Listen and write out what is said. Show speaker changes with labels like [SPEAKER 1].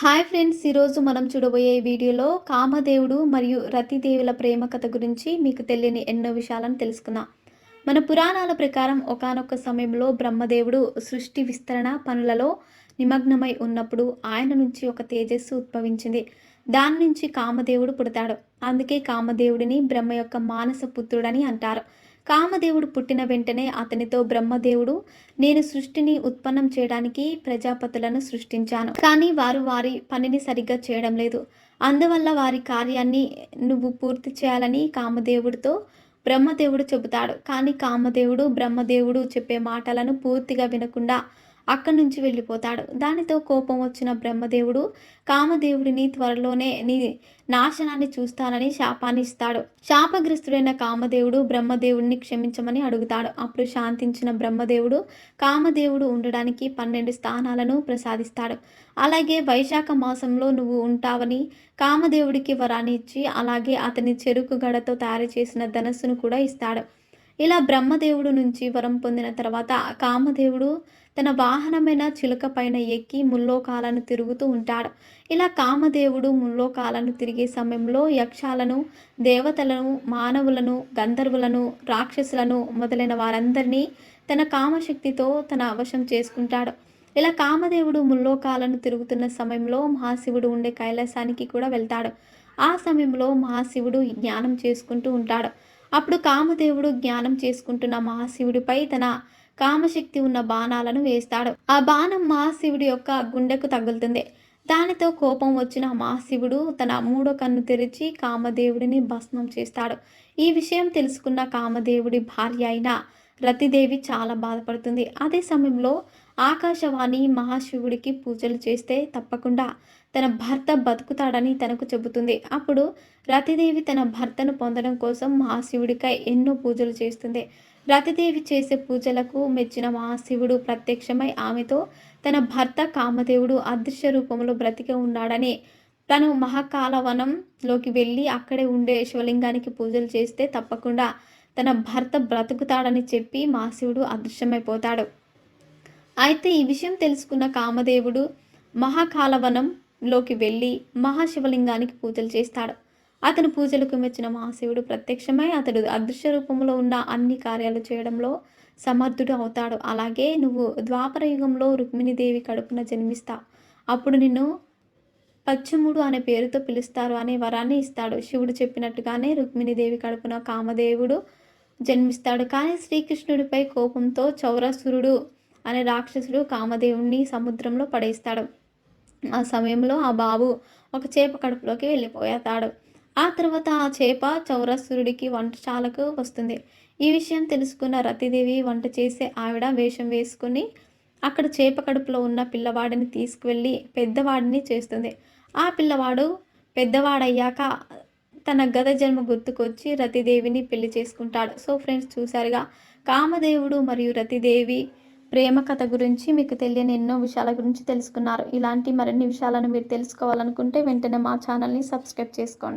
[SPEAKER 1] Hi friends ఈరోజు మనం చూడబోయే వీడియోలో కామదేవుడు మరియు రతిదేవుల ప్రేమ కథ గురించి మీకు తెలియని ఎన్నో విషయాలను తెలుసుకుందాం. మన పురాణాల ప్రకారం ఒకానొక సమయంలో బ్రహ్మదేవుడు సృష్టి విస్తరణ పనులలో నిమగ్నమై ఉన్నప్పుడు ఆయన నుంచి ఒక తేజస్సు ఉద్భవించింది. దాని నుంచి కామదేవుడు పుడతాడు. అందుకే కామదేవుడిని బ్రహ్మ యొక్క మానస పుత్రుడని అంటారు. కామదేవుడు పుట్టిన వెంటనే అతనితో బ్రహ్మదేవుడు నేను సృష్టిని ఉత్పన్నం చేయడానికి ప్రజాపతులను సృష్టించాను. కానీ వారు వారి పనిని సరిగ్గా చేయడం లేదు. అందువల్ల వారి కార్యాన్ని నువ్వు పూర్తి చేయాలని కామదేవుడితో బ్రహ్మదేవుడు చెబుతాడు. కానీ కామదేవుడు బ్రహ్మదేవుడు చెప్పే మాటలను పూర్తిగా వినకుండా అక్కడి నుంచి వెళ్ళిపోతాడు. దానితో కోపం వచ్చిన బ్రహ్మదేవుడు కామదేవుడిని త్వరలోనే నీ నాశనాన్ని చూస్తానని శాపాన్ని ఇస్తాడు. శాపగ్రస్తుడైన కామదేవుడు బ్రహ్మదేవుడిని క్షమించమని అడుగుతాడు. అప్పుడు శాంతించిన బ్రహ్మదేవుడు కామదేవుడు ఉండడానికి పన్నెండు స్థానాలను ప్రసాదిస్తాడు. అలాగే వైశాఖ మాసంలో నువ్వు ఉంటావని కామదేవుడికి వరాన్ని ఇచ్చి అలాగే అతని చెరుకు గడతో తయారు చేసిన ధనస్సును కూడా ఇస్తాడు. ఇలా బ్రహ్మదేవుడు నుంచి వరం పొందిన తర్వాత కామదేవుడు తన వాహనమైన చిలుక పైన ఎక్కి ముల్లోకాలను తిరుగుతూ ఉంటాడు. ఇలా కామదేవుడు ముల్లోకాలను తిరిగే సమయంలో యక్షాలను దేవతలను మానవులను గంధర్వులను రాక్షసులను మొదలైన వారందరినీ తన కామశక్తితో తన అవశం చేసుకుంటాడు. ఇలా కామదేవుడు ముల్లోకాలను తిరుగుతున్న సమయంలో మహాశివుడు ఉండే కైలాసానికి కూడా వెళ్తాడు. ఆ సమయంలో మహాశివుడు జ్ఞానం చేసుకుంటూ ఉంటాడు. అప్పుడు కామదేవుడు జ్ఞానం చేసుకుంటున్న మహాశివుడిపై తన కామశక్తి ఉన్న బాణాలను వేస్తాడు. ఆ బాణం మహాశివుడి యొక్క గుండెకు తగులుతుంది. దానితో కోపం వచ్చిన మహాశివుడు తన మూడో కన్ను తెరిచి కామదేవుడిని భస్మం చేస్తాడు. ఈ విషయం తెలుసుకున్న కామదేవుడి భార్య అయిన రతిదేవి చాలా బాధపడుతుంది. అదే సమయంలో ఆకాశవాణి మహాశివుడికి పూజలు చేస్తే తప్పకుండా తన భర్త బతుకుతాడని తనకు చెబుతుంది. అప్పుడు రతిదేవి తన భర్తను పొందడం కోసం మహాశివుడికై ఎన్నో పూజలు చేస్తుంది. రతిదేవి చేసే పూజలకు మెచ్చిన మహాశివుడు ప్రత్యక్షమై ఆమెతో తన భర్త కామదేవుడు అదృశ్య రూపంలో బ్రతికి ఉన్నాడని తను మహాకాలవనంలోకి వెళ్ళి అక్కడే ఉండే శివలింగానికి పూజలు చేస్తే తప్పకుండా తన భర్త బ్రతుకుతాడని చెప్పి మహాశివుడు అదృశ్యమైపోతాడు. అయితే ఈ విషయం తెలుసుకున్న కామదేవుడు మహాకాలవనంలోకి వెళ్ళి మహాశివలింగానికి పూజలు చేస్తాడు. అతను పూజలకు మెచ్చిన మహాశివుడు ప్రత్యక్షమై అతడు అదృశ్య రూపంలో ఉన్న అన్ని కార్యాలు చేయడంలో సమర్థుడు అవుతాడు. అలాగే నువ్వు ద్వాపర యుగంలో రుక్మిణీదేవి కడుపున జన్మిస్తా. అప్పుడు నిన్ను పచ్చముడు అనే పేరుతో పిలుస్తారు అనే వరాన్ని ఇస్తాడు. శివుడు చెప్పినట్టుగానే రుక్మిణీదేవి కడుపున కామదేవుడు జన్మిస్తాడు. కానీ శ్రీకృష్ణుడిపై కోపంతో చౌరసురుడు అనే రాక్షసుడు కామదేవుణ్ణి సముద్రంలో పడేస్తాడు. ఆ సమయంలో ఆ బాబు ఒక చేప కడుపులోకి వెళ్ళిపోతాడు. ఆ తర్వాత ఆ చేప చౌరసురుడికి వంటశాలకు వస్తుంది. ఈ విషయం తెలుసుకున్న రతిదేవి వంట చేసే ఆవిడ వేషం వేసుకుని అక్కడ చేప కడుపులో ఉన్న పిల్లవాడిని తీసుకువెళ్ళి పెద్దవాడిని చేస్తుంది. ఆ పిల్లవాడు పెద్దవాడయ్యాక తన గత జన్మ గుర్తుకొచ్చి రతిదేవిని పెళ్ళి చేసుకుంటాడు. సో ఫ్రెండ్స్ చూసారుగా కామదేవుడు మరియు రతిదేవి ప్రేమ కథ గురించి మీకు తెలియని ఎన్నో విషయాల గురించి తెలుసుకున్నారు. ఇలాంటి మరిన్ని విషయాలను మీరు తెలుసుకోవాలనుకుంటే వెంటనే మా ఛానల్ని సబ్స్క్రైబ్ చేసుకోండి.